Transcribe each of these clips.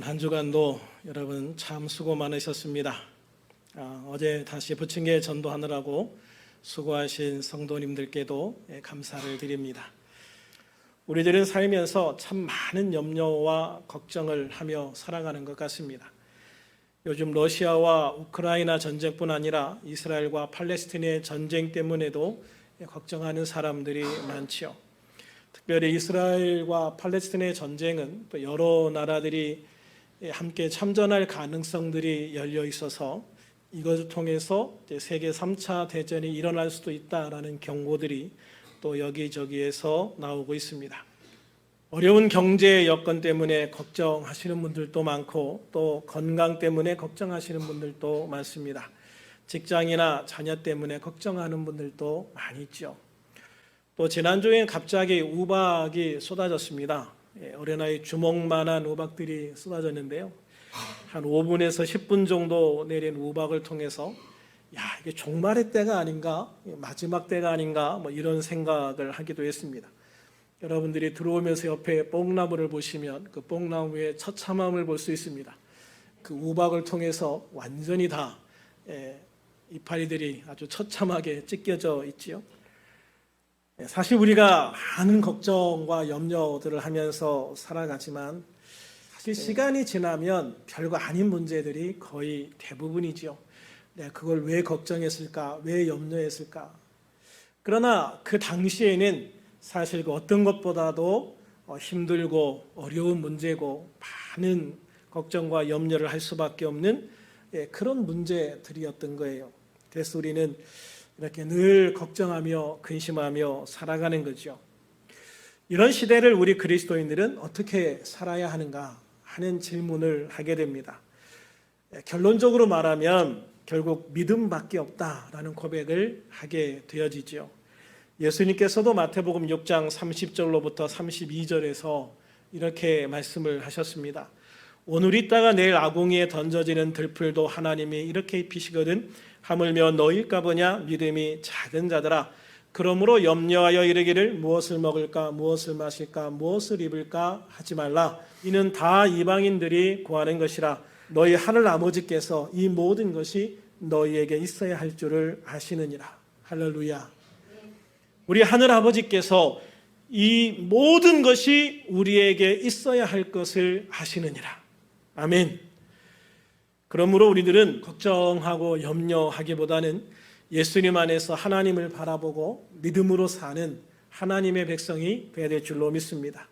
이번 한 주간도 여러분 참 수고 많으셨습니다. 아, 어제 다시 부침개 전도하느라고 수고하신 성도님들께도 예, 감사를 드립니다. 우리들은 살면서 참 많은 염려와 걱정을 하며 살아가는 것 같습니다. 요즘 러시아와 우크라이나 전쟁뿐 아니라 이스라엘과 팔레스틴의 전쟁 때문에도 걱정하는 사람들이 많지요. 특별히 이스라엘과 팔레스틴의 전쟁은 또 여러 나라들이 함께 참전할 가능성들이 열려 있어서 이것을 통해서 세계 3차 대전이 일어날 수도 있다라는 경고들이 또 여기저기에서 나오고 있습니다. 어려운 경제 여건 때문에 걱정하시는 분들도 많고 또 건강 때문에 걱정하시는 분들도 많습니다. 직장이나 자녀 때문에 걱정하는 분들도 많이 있죠. 또 지난주에 갑자기 우박이 쏟아졌습니다. 예, 어린아이 주먹만한 우박들이 쏟아졌는데요. 한 5분에서 10분 정도 내린 우박을 통해서 야 이게 종말의 때가 아닌가 마지막 때가 아닌가 뭐 이런 생각을 하기도 했습니다. 여러분들이 들어오면서 옆에 뽕나무를 보시면 그 뽕나무의 처참함을 볼 수 있습니다. 그 우박을 통해서 완전히 다 예, 이파리들이 아주 처참하게 찢겨져 있지요. 예, 사실 우리가 많은 걱정과 염려들을 하면서 살아가지만 사실 시간이 지나면 별거 아닌 문제들이 거의 대부분이지요. 내가 그걸 왜 걱정했을까? 왜 염려했을까? 그러나 그 당시에는 사실 그 어떤 것보다도 어, 힘들고 어려운 문제고 많은 걱정과 염려를 할 수밖에 없는 예, 그런 문제들이었던 거예요. 그래서 우리는 이렇게 늘 걱정하며 근심하며 살아가는 거죠. 이런 시대를 우리 그리스도인들은 어떻게 살아야 하는가 하는 질문을 하게 됩니다. 예, 결론적으로 말하면 결국 믿음밖에 없다라는 고백을 하게 되어지죠. 예수님께서도 마태복음 6장 30절로부터 32절에서 이렇게 말씀을 하셨습니다. 오늘 있다가 내일 아궁이에 던져지는 들풀도 하나님이 이렇게 입히시거든. 하물며 너일까 보냐? 믿음이 작은 자들아 그러므로 염려하여 이르기를 무엇을 먹을까? 무엇을 마실까? 무엇을 입을까? 하지 말라. 이는 다 이방인들이 구하는 것이라. 너희 하늘 아버지께서 이 모든 것이 너희에게 있어야 할 줄을 아시느니라. 할렐루야. 우리 하늘 아버지께서 이 모든 것이 우리에게 있어야 할 것을 아시느니라 아멘 그러므로 우리들은 걱정하고 염려하기보다는 예수님 안에서 하나님을 바라보고 믿음으로 사는 하나님의 백성이 되어야 될 줄로 믿습니다.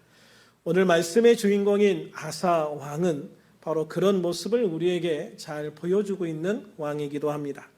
오늘 말씀의 주인공인 아사 왕은 바로 그런 모습을 우리에게 잘 보여주고 있는 왕이기도 합니다.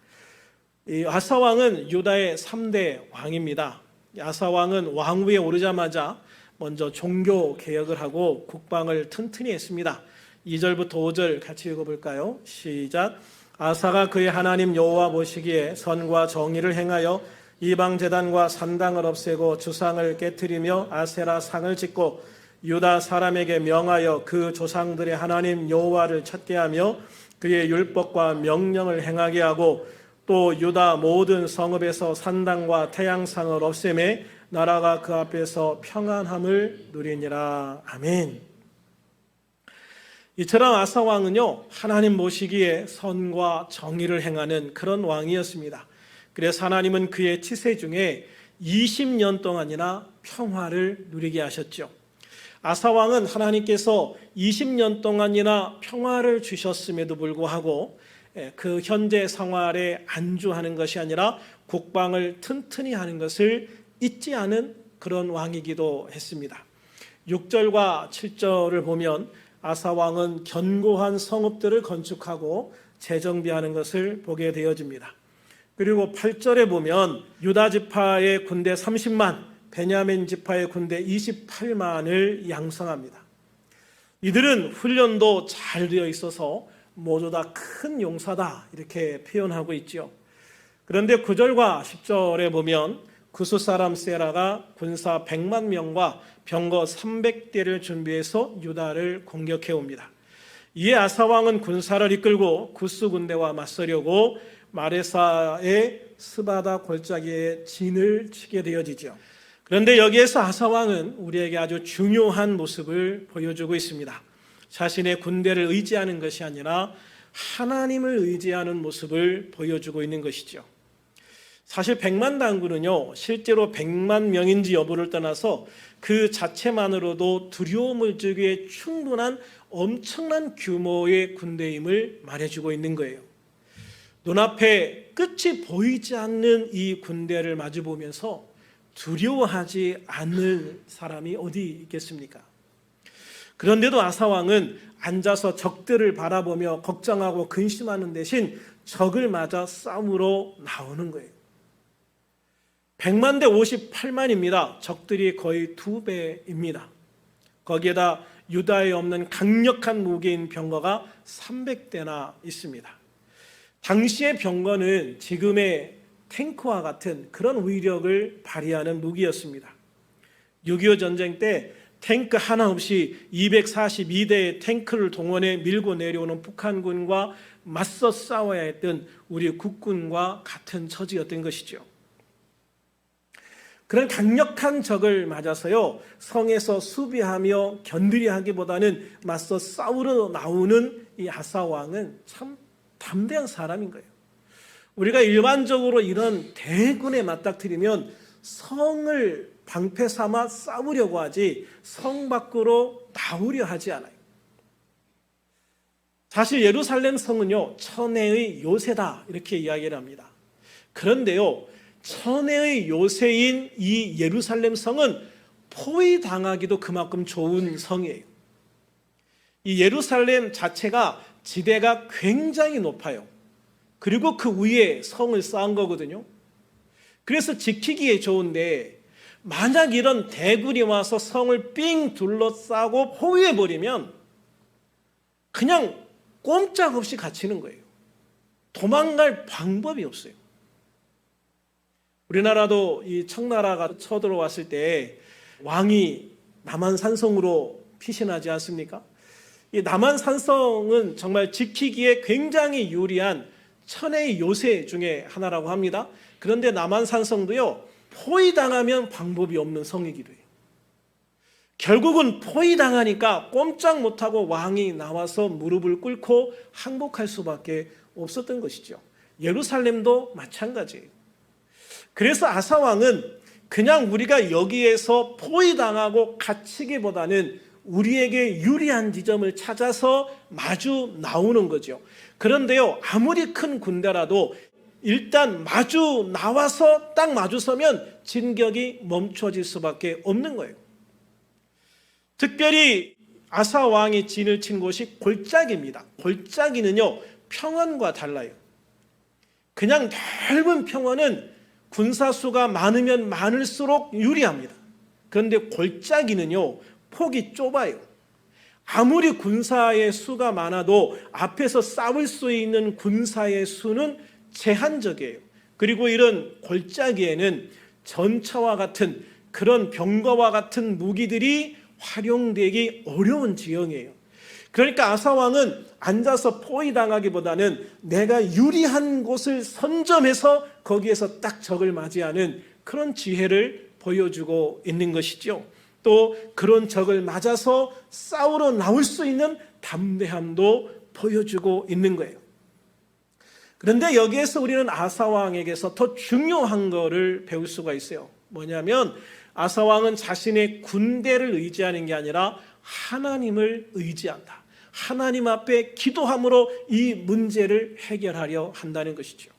이 아사 왕은 유다의 3대 왕입니다. 아사 왕은 왕위에 오르자마자 먼저 종교 개혁을 하고 국방을 튼튼히 했습니다. 2절부터 5절 같이 읽어볼까요? 시작. 아사가 그의 하나님 여호와 보시기에 선과 정의를 행하여 이방 제단과 산당을 없애고 주상을 깨뜨리며 아세라 상을 짓고 유다 사람에게 명하여 그 조상들의 하나님 여호와를 찾게 하며 그의 율법과 명령을 행하게 하고 또 유다 모든 성읍에서 산당과 태양상을 없애매 나라가 그 앞에서 평안함을 누리니라 아멘. 이처럼 아사 왕은요 하나님 모시기에 선과 정의를 행하는 그런 왕이었습니다. 그래서 하나님은 그의 치세 중에 20년 동안이나 평화를 누리게 하셨죠. 아사 왕은 하나님께서 20년 동안이나 평화를 주셨음에도 불구하고 예, 그 현재 생활에 안주하는 것이 아니라 국방을 튼튼히 하는 것을 잊지 않은 그런 왕이기도 했습니다. 6절과 7절을 보면 아사 왕은 견고한 성읍들을 건축하고 재정비하는 것을 보게 되어집니다. 그리고 8절에 보면 유다 지파의 군대 30만, 베냐민 지파의 군대 28만을 양성합니다. 이들은 훈련도 잘 되어 있어서 모두 다 큰 용사다 이렇게 표현하고 있죠. 그런데 9절과 10절에 보면 구수 사람 세라가 군사 100만 명과 병거 300대를 준비해서 유다를 공격해 옵니다. 이에 아사 왕은 군사를 이끌고 구스 군대와 맞서려고 마레사의 스바다 골짜기에 진을 치게 되어지죠. 그런데 여기에서 아사 왕은 우리에게 아주 중요한 모습을 보여주고 있습니다. 자신의 군대를 의지하는 것이 아니라 하나님을 의지하는 모습을 보여주고 있는 것이죠. 사실 백만 당군은요, 실제로 백만 명인지 여부를 떠나서 그 자체만으로도 두려움을 주기에 충분한 엄청난 규모의 군대임을 말해주고 있는 거예요. 눈앞에 끝이 보이지 않는 이 군대를 마주보면서 두려워하지 않는 사람이 어디 있겠습니까? 그런데도 아사왕은 앉아서 적들을 바라보며 걱정하고 근심하는 대신 적을 맞아 싸움으로 나오는 거예요. 100만 대 58만입니다. 적들이 거의 두 배입니다. 거기에다 유다에 없는 강력한 무기인 병거가 300대나 있습니다. 당시의 병거는 지금의 탱크와 같은 그런 위력을 발휘하는 무기였습니다. 6.25 전쟁 때 탱크 하나 없이 242대의 탱크를 동원해 밀고 내려오는 북한군과 맞서 싸워야 했던 우리 국군과 같은 처지였던 것이죠. 그런 강력한 적을 맞아서요, 성에서 수비하며 견디려 하기보다는 맞서 싸우러 나오는 이 하사왕은 참 담대한 사람인 거예요. 우리가 일반적으로 이런 대군에 맞닥뜨리면 성을 방패 삼아 싸우려고 하지 성 밖으로 나오려 하지 않아요. 사실 예루살렘 성은요, 천혜의 요새다. 이렇게 이야기를 합니다. 그런데요, 천혜의 요새인 이 예루살렘 성은 포위당하기도 그만큼 좋은 성이에요. 이 예루살렘 자체가 지대가 굉장히 높아요. 그리고 그 위에 성을 쌓은 거거든요. 그래서 지키기에 좋은데 만약 이런 대군이 와서 성을 삥 둘러싸고 포위해 버리면 그냥 꼼짝없이 갇히는 거예요. 도망갈 방법이 없어요. 우리나라도 이 청나라가 쳐들어왔을 때 왕이 남한 산성으로 피신하지 않습니까? 이 남한 산성은 정말 지키기에 굉장히 유리한 천의 요새 중에 하나라고 합니다. 그런데 남한 산성도요 포위당하면 방법이 없는 성이기도 해요. 결국은 포위당하니까 꼼짝 못하고 왕이 나와서 무릎을 꿇고 항복할 수밖에 없었던 것이죠. 예루살렘도 마찬가지예요. 그래서 아사 왕은 그냥 우리가 여기에서 포위당하고 갇히기보다는 우리에게 유리한 지점을 찾아서 마주 나오는 거죠. 그런데요, 아무리 큰 군대라도 일단 마주 나와서 딱 마주 서면 진격이 멈춰질 수밖에 없는 거예요. 특별히 아사 왕이 진을 친 곳이 골짜기입니다. 골짜기는요, 평원과 달라요. 그냥 넓은 평원은 군사수가 많으면 많을수록 유리합니다. 그런데 골짜기는요, 폭이 좁아요. 아무리 군사의 수가 많아도 앞에서 싸울 수 있는 군사의 수는 제한적이에요. 그리고 이런 골짜기에는 전차와 같은 그런 병거와 같은 무기들이 활용되기 어려운 지형이에요. 그러니까 아사왕은 앉아서 포위당하기보다는 내가 유리한 곳을 선점해서 거기에서 딱 적을 맞이하는 그런 지혜를 보여주고 있는 것이죠. 또 그런 적을 맞아서 싸우러 나올 수 있는 담대함도 보여주고 있는 거예요. 그런데 여기에서 우리는 아사왕에게서 더 중요한 것을 배울 수가 있어요. 뭐냐면 아사왕은 자신의 군대를 의지하는 게 아니라 하나님을 의지한다. 하나님 앞에 기도함으로 이 문제를 해결하려 한다는 것이죠.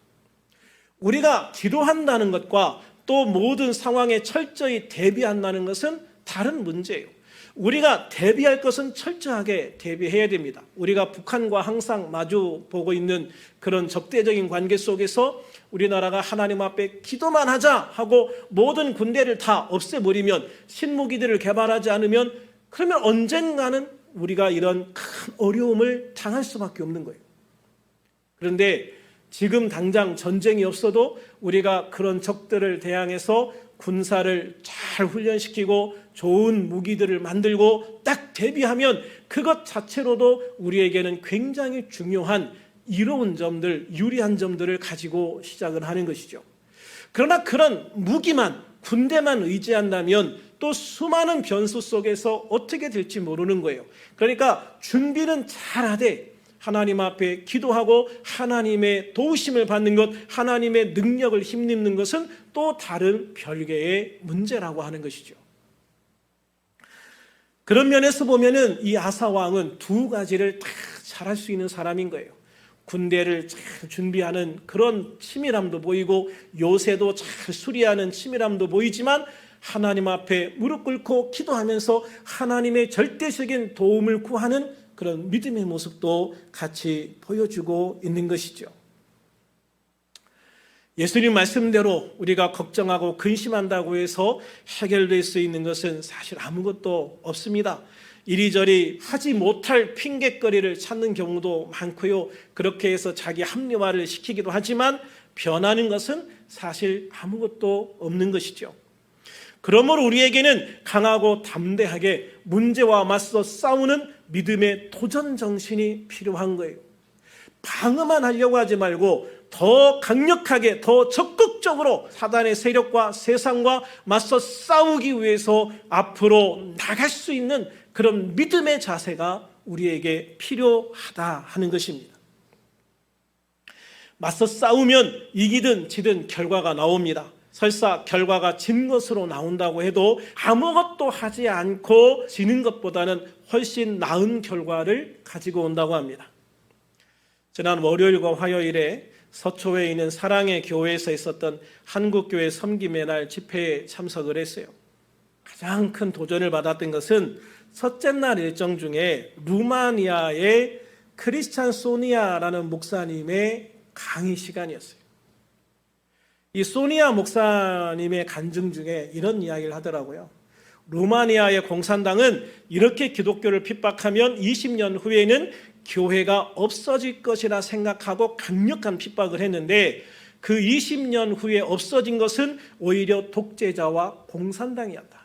우리가 기도한다는 것과 또 모든 상황에 철저히 대비한다는 것은 다른 문제예요. 우리가 대비할 것은 철저하게 대비해야 됩니다. 우리가 북한과 항상 마주 보고 있는 그런 적대적인 관계 속에서 우리나라가 하나님 앞에 기도만 하자 하고 모든 군대를 다 없애버리면 신무기들을 개발하지 않으면 그러면 언젠가는 우리가 이런 큰 어려움을 당할 수밖에 없는 거예요. 그런데 지금 당장 전쟁이 없어도 우리가 그런 적들을 대항해서 군사를 잘 훈련시키고 좋은 무기들을 만들고 딱 대비하면 그것 자체로도 우리에게는 굉장히 중요한 이로운 점들, 유리한 점들을 가지고 시작을 하는 것이죠. 그러나 그런 무기만, 군대만 의지한다면 또 수많은 변수 속에서 어떻게 될지 모르는 거예요. 그러니까 준비는 잘하되 하나님 앞에 기도하고 하나님의 도우심을 받는 것, 하나님의 능력을 힘입는 것은 또 다른 별개의 문제라고 하는 것이죠. 그런 면에서 보면은 이 아사 왕은 두 가지를 다 잘할 수 있는 사람인 거예요. 군대를 잘 준비하는 그런 치밀함도 보이고 요새도 잘 수리하는 치밀함도 보이지만 하나님 앞에 무릎 꿇고 기도하면서 하나님의 절대적인 도움을 구하는 그런 믿음의 모습도 같이 보여주고 있는 것이죠. 예수님 말씀대로 우리가 걱정하고 근심한다고 해서 해결될 수 있는 것은 사실 아무것도 없습니다. 이리저리 하지 못할 핑계거리를 찾는 경우도 많고요. 그렇게 해서 자기 합리화를 시키기도 하지만 변하는 것은 사실 아무것도 없는 것이죠. 그러므로 우리에게는 강하고 담대하게 문제와 맞서 싸우는 믿음의 도전 정신이 필요한 거예요. 방어만 하려고 하지 말고 더 강력하게, 더 적극적으로 사단의 세력과 세상과 맞서 싸우기 위해서 앞으로 나갈 수 있는 그런 믿음의 자세가 우리에게 필요하다 하는 것입니다. 맞서 싸우면 이기든 지든 결과가 나옵니다. 설사 결과가 진 것으로 나온다고 해도 아무것도 하지 않고 지는 것보다는 훨씬 나은 결과를 가지고 온다고 합니다. 지난 월요일과 화요일에 서초에 있는 사랑의 교회에서 있었던 한국교회 섬김의 날 집회에 참석을 했어요. 가장 큰 도전을 받았던 것은 첫째 날 일정 중에 루마니아의 크리스찬 소니아라는 목사님의 강의 시간이었어요. 이 소니아 목사님의 간증 중에 이런 이야기를 하더라고요. 루마니아의 공산당은 이렇게 기독교를 핍박하면 20년 후에는 교회가 없어질 것이라 생각하고 강력한 핍박을 했는데 그 20년 후에 없어진 것은 오히려 독재자와 공산당이었다.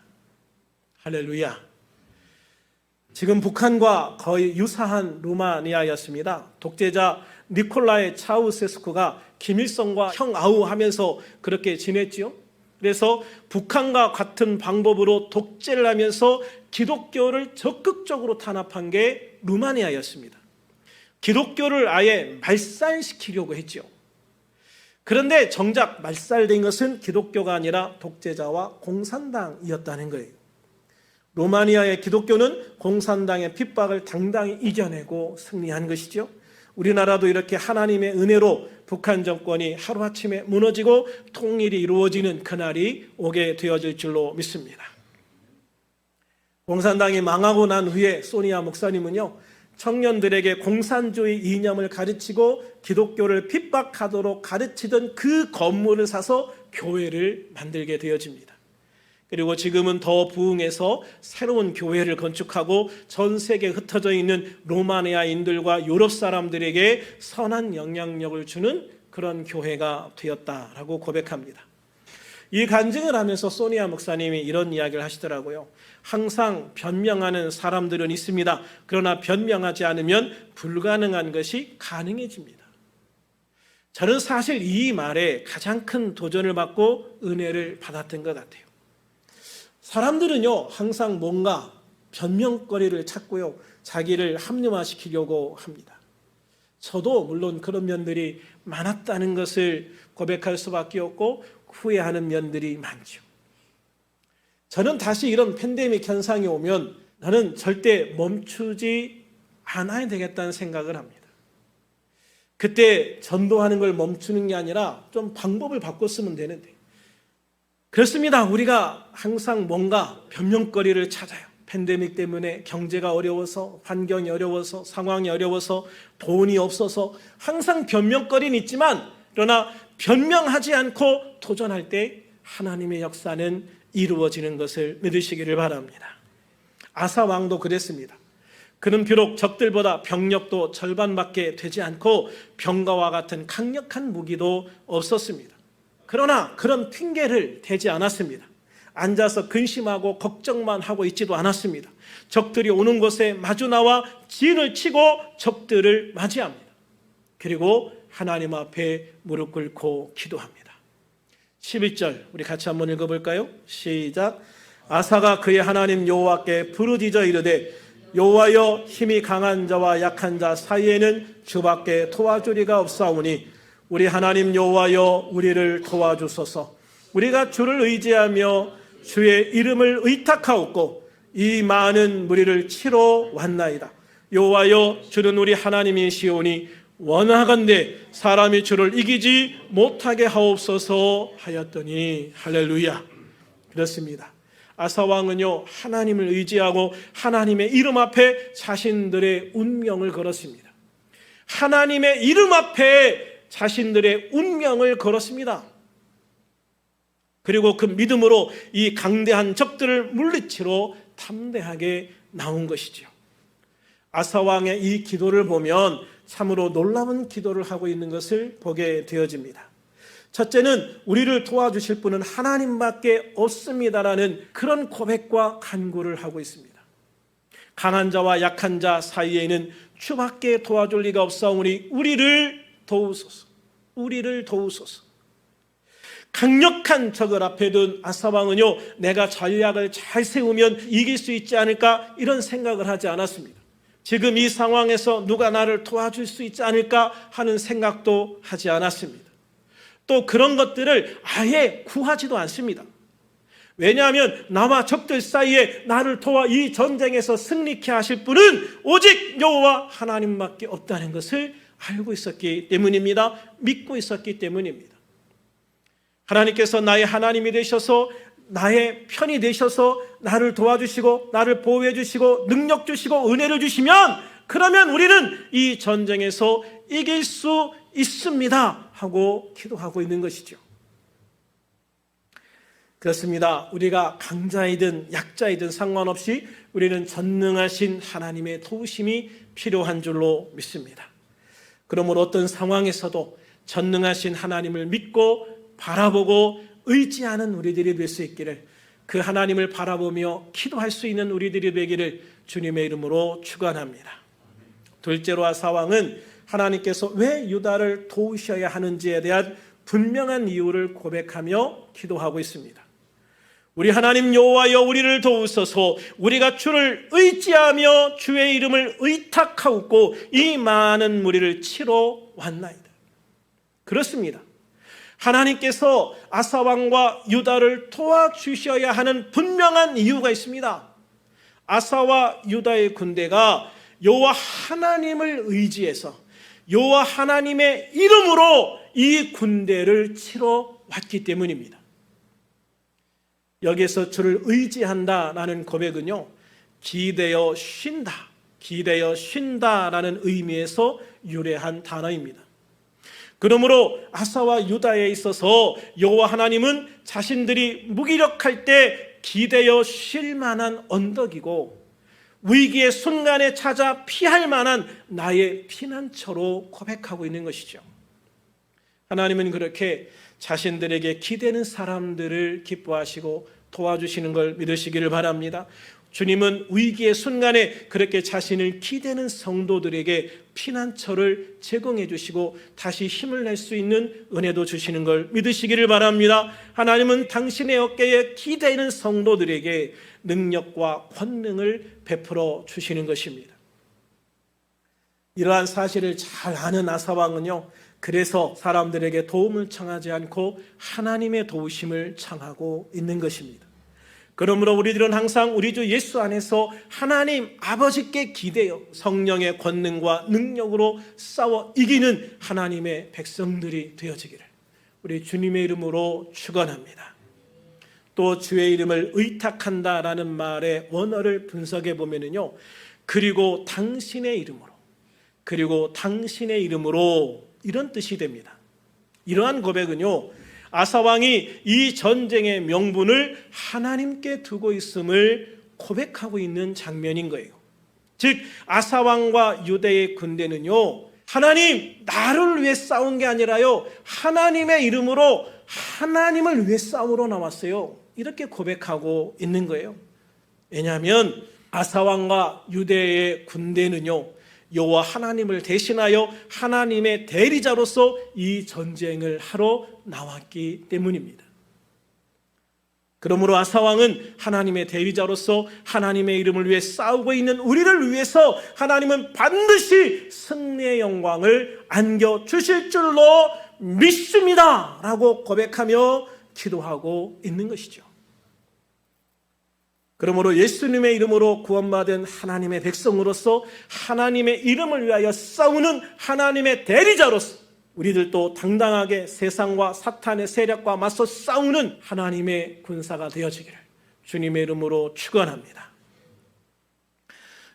할렐루야. 지금 북한과 거의 유사한 루마니아였습니다. 독재자 니콜라의 차우세스쿠가 김일성과 형아우 하면서 그렇게 지냈지요. 그래서 북한과 같은 방법으로 독재를 하면서 기독교를 적극적으로 탄압한 게 루마니아였습니다. 기독교를 아예 말살시키려고 했죠. 그런데 정작 말살된 것은 기독교가 아니라 독재자와 공산당이었다는 거예요. 로마니아의 기독교는 공산당의 핍박을 당당히 이겨내고 승리한 것이죠. 우리나라도 이렇게 하나님의 은혜로 북한 정권이 하루아침에 무너지고 통일이 이루어지는 그날이 오게 되어질 줄로 믿습니다. 공산당이 망하고 난 후에 소니아 목사님은요, 청년들에게 공산주의 이념을 가르치고 기독교를 핍박하도록 가르치던 그 건물을 사서 교회를 만들게 되어집니다. 그리고 지금은 더 부흥해서 새로운 교회를 건축하고 전 세계에 흩어져 있는 로마니아인들과 유럽 사람들에게 선한 영향력을 주는 그런 교회가 되었다라고 고백합니다. 이 간증을 하면서 소니아 목사님이 이런 이야기를 하시더라고요. 항상 변명하는 사람들은 있습니다. 그러나 변명하지 않으면 불가능한 것이 가능해집니다. 저는 사실 이 말에 가장 큰 도전을 받고 은혜를 받았던 것 같아요. 사람들은요, 항상 뭔가 변명거리를 찾고요, 자기를 합리화시키려고 합니다. 저도 물론 그런 면들이 많았다는 것을 고백할 수밖에 없고 후회하는 면들이 많죠. 저는 다시 이런 팬데믹 현상이 오면 나는 절대 멈추지 않아야 되겠다는 생각을 합니다. 그때 전도하는 걸 멈추는 게 아니라 좀 방법을 바꿨으면 되는데. 그렇습니다. 우리가 항상 뭔가 변명거리를 찾아요. 팬데믹 때문에 경제가 어려워서, 환경이 어려워서, 상황이 어려워서, 돈이 없어서 항상 변명거리는 있지만, 그러나 변명하지 않고 도전할 때 하나님의 역사는 이루어지는 것을 믿으시기를 바랍니다. 아사 왕도 그랬습니다. 그는 비록 적들보다 병력도 절반밖에 되지 않고 병가와 같은 강력한 무기도 없었습니다. 그러나 그런 핑계를 대지 않았습니다. 앉아서 근심하고 걱정만 하고 있지도 않았습니다. 적들이 오는 곳에 마주 나와 진을 치고 적들을 맞이합니다. 그리고 하나님 앞에 무릎 꿇고 기도합니다. 11절 우리 같이 한번 읽어 볼까요? 시작 아사가 그의 하나님 여호와께 부르짖어 이르되 여호와여 힘이 강한 자와 약한 자 사이에는 주밖에 도와주리가 없사오니 우리 하나님 여호와여 우리를 도와주소서 우리가 주를 의지하며 주의 이름을 의탁하옵고 이 많은 무리를 치러 왔나이다 여호와여 주는 우리 하나님이시오니 원하건대 사람이 주를 이기지 못하게 하옵소서 하였더니 할렐루야 그렇습니다. 아사 왕은요 하나님을 의지하고 하나님의 이름 앞에 자신들의 운명을 걸었습니다. 하나님의 이름 앞에 자신들의 운명을 걸었습니다. 그리고 그 믿음으로 이 강대한 적들을 물리치러 탐대하게 나온 것이지요. 아사 왕의 이 기도를 보면 참으로 놀라운 기도를 하고 있는 것을 보게 되어집니다. 첫째는 우리를 도와주실 분은 하나님밖에 없습니다라는 그런 고백과 간구를 하고 있습니다. 강한 자와 약한 자 사이에는 주밖에 도와줄 리가 없사오니 우리를 도우소서. 우리를 도우소서. 강력한 적을 앞에 둔 아사왕은요, 내가 전략을 잘 세우면 이길 수 있지 않을까 이런 생각을 하지 않았습니다. 지금 이 상황에서 누가 나를 도와줄 수 있지 않을까 하는 생각도 하지 않았습니다. 또 그런 것들을 아예 구하지도 않습니다. 왜냐하면 나와 적들 사이에 나를 도와 이 전쟁에서 승리케 하실 분은 오직 여호와 하나님밖에 없다는 것을 알고 있었기 때문입니다. 믿고 있었기 때문입니다. 하나님께서 나의 하나님이 되셔서 나의 편이 되셔서 나를 도와주시고 나를 보호해 주시고 능력 주시고 은혜를 주시면 그러면 우리는 이 전쟁에서 이길 수 있습니다 하고 기도하고 있는 것이죠. 그렇습니다. 우리가 강자이든 약자이든 상관없이 우리는 전능하신 하나님의 도우심이 필요한 줄로 믿습니다. 그러므로 어떤 상황에서도 전능하신 하나님을 믿고 바라보고 의지하는 우리들이 될 수 있기를 그 하나님을 바라보며 기도할 수 있는 우리들이 되기를 주님의 이름으로 축원합니다. 둘째로 아사왕은 하나님께서 왜 유다를 도우셔야 하는지에 대한 분명한 이유를 고백하며 기도하고 있습니다. 우리 하나님 여호와여 우리를 도우소서 우리가 주를 의지하며 주의 이름을 의탁하고 이 많은 무리를 치러 왔나이다. 그렇습니다. 하나님께서 아사 왕과 유다를 도와주셔야 하는 분명한 이유가 있습니다. 아사와 유다의 군대가 여호와 하나님을 의지해서 여호와 하나님의 이름으로 이 군대를 치러 왔기 때문입니다. 여기서 주를 의지한다라는 고백은요. 기대어 쉰다. 기대어 쉰다라는 의미에서 유래한 단어입니다. 그러므로 아사와 유다에 있어서 여호와 하나님은 자신들이 무기력할 때 기대어 쉴 만한 언덕이고 위기의 순간에 찾아 피할 만한 나의 피난처로 고백하고 있는 것이죠. 하나님은 그렇게 자신들에게 기대는 사람들을 기뻐하시고 도와주시는 걸 믿으시기를 바랍니다. 주님은 위기의 순간에 그렇게 자신을 기대는 성도들에게 피난처를 제공해 주시고 다시 힘을 낼 수 있는 은혜도 주시는 걸 믿으시기를 바랍니다. 하나님은 당신의 어깨에 기대는 성도들에게 능력과 권능을 베풀어 주시는 것입니다. 이러한 사실을 잘 아는 아사왕은요, 그래서 사람들에게 도움을 청하지 않고 하나님의 도우심을 청하고 있는 것입니다. 그러므로 우리들은 항상 우리 주 예수 안에서 하나님 아버지께 기대어 성령의 권능과 능력으로 싸워 이기는 하나님의 백성들이 되어지기를 우리 주님의 이름으로 축원합니다. 또 주의 이름을 의탁한다라는 말의 원어를 분석해 보면은요. 그리고 당신의 이름으로 그리고 당신의 이름으로 이런 뜻이 됩니다. 이러한 고백은요. 아사왕이 이 전쟁의 명분을 하나님께 두고 있음을 고백하고 있는 장면인 거예요. 즉 아사왕과 유대의 군대는요. 하나님 나를 위해 싸운 게 아니라요. 하나님의 이름으로 하나님을 위해 싸우러 나왔어요. 이렇게 고백하고 있는 거예요. 왜냐하면 아사왕과 유대의 군대는요. 여호와 하나님을 대신하여 하나님의 대리자로서 이 전쟁을 하러 나왔기 때문입니다. 그러므로 아사 왕은 하나님의 대리자로서 하나님의 이름을 위해 싸우고 있는 우리를 위해서 하나님은 반드시 승리의 영광을 안겨 주실 줄로 믿습니다. 라고 고백하며 기도하고 있는 것이죠. 그러므로 예수님의 이름으로 구원받은 하나님의 백성으로서 하나님의 이름을 위하여 싸우는 하나님의 대리자로서 우리들도 당당하게 세상과 사탄의 세력과 맞서 싸우는 하나님의 군사가 되어지기를 주님의 이름으로 축원합니다.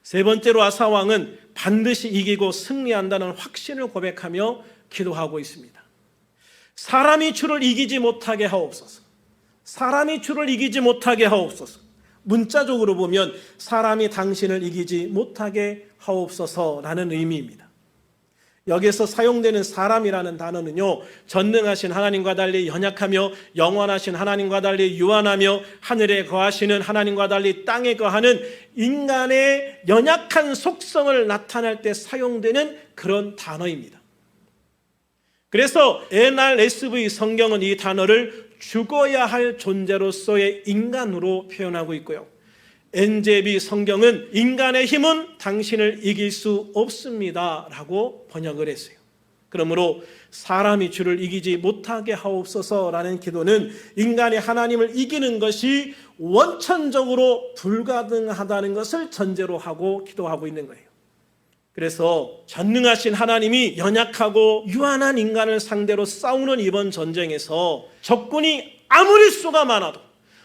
세 번째로 아사 왕은 반드시 이기고 승리한다는 확신을 고백하며 기도하고 있습니다. 사람이 주를 이기지 못하게 하옵소서. 사람이 주를 이기지 못하게 하옵소서. 문자적으로 보면 사람이 당신을 이기지 못하게 하옵소서라는 의미입니다. 여기서 사용되는 사람이라는 단어는요, 전능하신 하나님과 달리 연약하며 영원하신 하나님과 달리 유한하며 하늘에 거하시는 하나님과 달리 땅에 거하는 인간의 연약한 속성을 나타낼 때 사용되는 그런 단어입니다. 그래서 NRSV 성경은 이 단어를 죽어야 할 존재로서의 인간으로 표현하고 있고요. NJB 성경은 인간의 힘은 당신을 이길 수 없습니다. 라고 번역을 했어요. 그러므로 사람이 주를 이기지 못하게 하옵소서라는 기도는 인간이 하나님을 이기는 것이 원천적으로 불가능하다는 것을 전제로 하고 기도하고 있는 거예요. 그래서 전능하신 하나님이 연약하고 유한한 인간을 상대로 싸우는 이번 전쟁에서 적군이 아무리 수가 많아도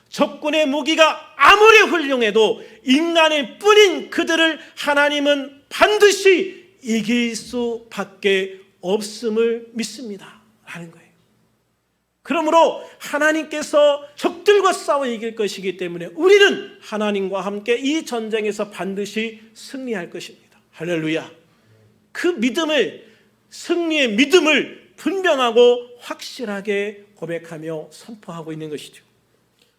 적군의 무기가 아무리 훌륭해도 인간의 뿐인 그들을 하나님은 반드시 이길 수밖에 없음을 믿습니다. 라는 거예요. 그러므로 하나님께서 적들과 싸워 이길 것이기 때문에 우리는 하나님과 함께 이 전쟁에서 반드시 승리할 것입니다. 할렐루야. 그 믿음을, 승리의 믿음을 분명하고 확실하게 고백하며 선포하고 있는 것이죠.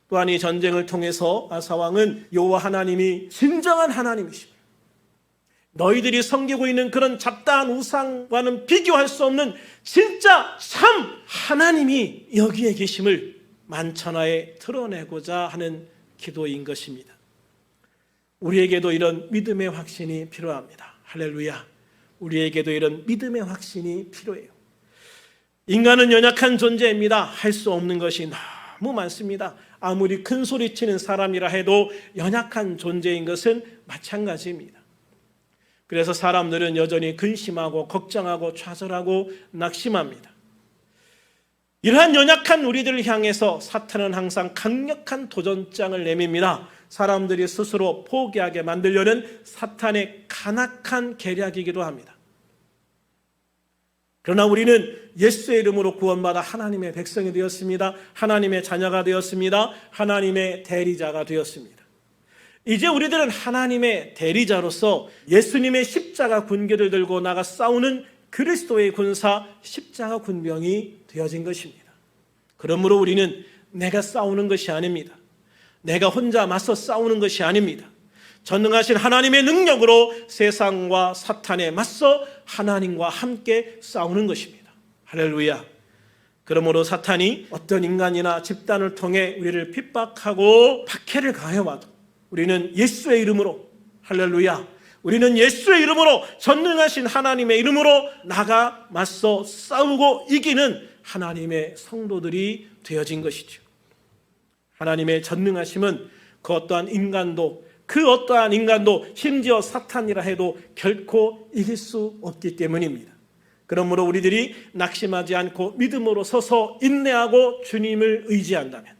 또한 이 전쟁을 통해서 아사왕은 여호와 하나님이 진정한 하나님이십니다. 너희들이 섬기고 있는 그런 잡다한 우상과는 비교할 수 없는 진짜 참 하나님이 여기에 계심을 만천하에 드러내고자 하는 기도인 것입니다. 우리에게도 이런 믿음의 확신이 필요합니다. 할렐루야. 우리에게도 이런 믿음의 확신이 필요해요. 인간은 연약한 존재입니다. 할 수 없는 것이 너무 많습니다. 아무리 큰 소리 치는 사람이라 해도 연약한 존재인 것은 마찬가지입니다. 그래서 사람들은 여전히 근심하고 걱정하고 좌절하고 낙심합니다. 이러한 연약한 우리들을 향해서 사탄은 항상 강력한 도전장을 내밉니다. 사람들이 스스로 포기하게 만들려는 사탄의 간악한 계략이기도 합니다. 그러나 우리는 예수의 이름으로 구원받아 하나님의 백성이 되었습니다. 하나님의 자녀가 되었습니다. 하나님의 대리자가 되었습니다. 이제 우리들은 하나님의 대리자로서 예수님의 십자가 군기를 들고 나가 싸우는 그리스도의 군사 십자가 군병이 되어진 것입니다. 그러므로 우리는 내가 싸우는 것이 아닙니다. 내가 혼자 맞서 싸우는 것이 아닙니다. 전능하신 하나님의 능력으로 세상과 사탄에 맞서 하나님과 함께 싸우는 것입니다. 할렐루야. 그러므로 사탄이 어떤 인간이나 집단을 통해 우리를 핍박하고 박해를 가해와도 우리는 예수의 이름으로 할렐루야. 우리는 예수의 이름으로 전능하신 하나님의 이름으로 나가 맞서 싸우고 이기는 하나님의 성도들이 되어진 것이죠. 하나님의 전능하심은 그 어떠한 인간도 그 어떠한 인간도 심지어 사탄이라 해도 결코 이길 수 없기 때문입니다. 그러므로 우리들이 낙심하지 않고 믿음으로 서서 인내하고 주님을 의지한다면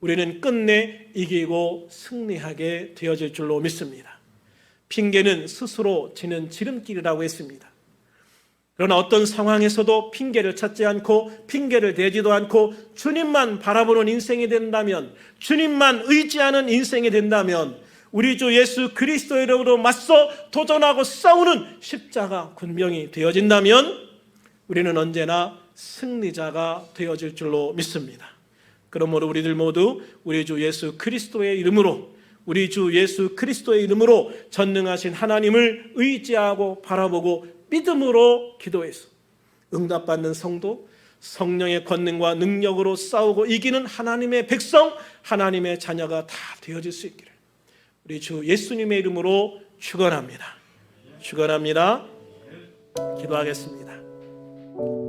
우리는 끝내 이기고 승리하게 되어질 줄로 믿습니다. 핑계는 스스로 지는 지름길이라고 했습니다. 그러나 어떤 상황에서도 핑계를 찾지 않고 핑계를 대지도 않고 주님만 바라보는 인생이 된다면 주님만 의지하는 인생이 된다면 우리 주 예수 그리스도의 이름으로 맞서 도전하고 싸우는 십자가 군병이 되어진다면 우리는 언제나 승리자가 되어질 줄로 믿습니다. 그러므로 우리들 모두 우리 주 예수 그리스도의 이름으로 우리 주 예수 그리스도의 이름으로 전능하신 하나님을 의지하고 바라보고 믿음으로 기도해서 응답받는 성도, 성령의 권능과 능력으로 싸우고 이기는 하나님의 백성, 하나님의 자녀가 다 되어질 수 있기를 우리 주 예수님의 이름으로 축원합니다. 축원합니다. 기도하겠습니다.